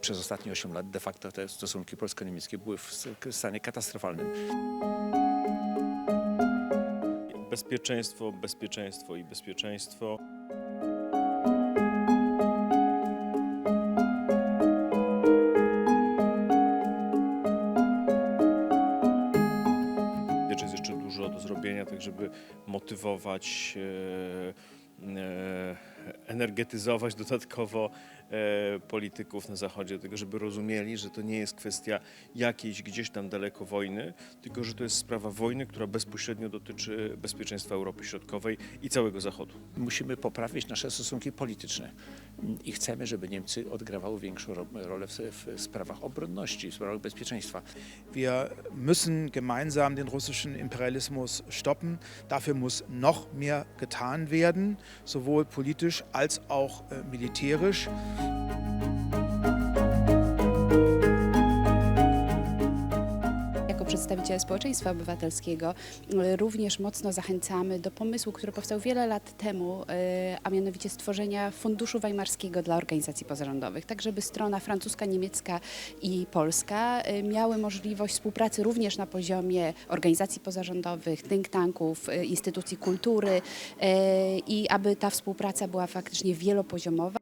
przez ostatnie 8 lat de facto te stosunki polsko-niemieckie były w stanie katastrofalnym. Bezpieczeństwo, bezpieczeństwo i bezpieczeństwo. Jest jeszcze dużo do zrobienia, tak żeby motywować, e, energetyzować dodatkowo e, polityków na Zachodzie, tego, żeby rozumieli, że to nie jest kwestia jakiejś gdzieś tam daleko wojny, tylko że to jest sprawa wojny, która bezpośrednio dotyczy bezpieczeństwa Europy Środkowej i całego Zachodu. Musimy poprawić nasze stosunki polityczne i chcemy, żeby Niemcy odgrywały większą ro- rolę w, w sprawach obronności, w sprawach bezpieczeństwa. Wir müssen gemeinsam den russischen Imperialismus stoppen. Dafür muss noch mehr getan werden, sowohl politisch als auch äh, militärisch. Przedstawiciele społeczeństwa obywatelskiego również mocno zachęcamy do pomysłu, który powstał wiele lat temu, y, a mianowicie stworzenia Funduszu Weimarskiego dla organizacji pozarządowych, tak żeby strona francuska, niemiecka i polska y, miały możliwość współpracy również na poziomie organizacji pozarządowych, think tanków, y, instytucji kultury i aby ta współpraca była faktycznie wielopoziomowa.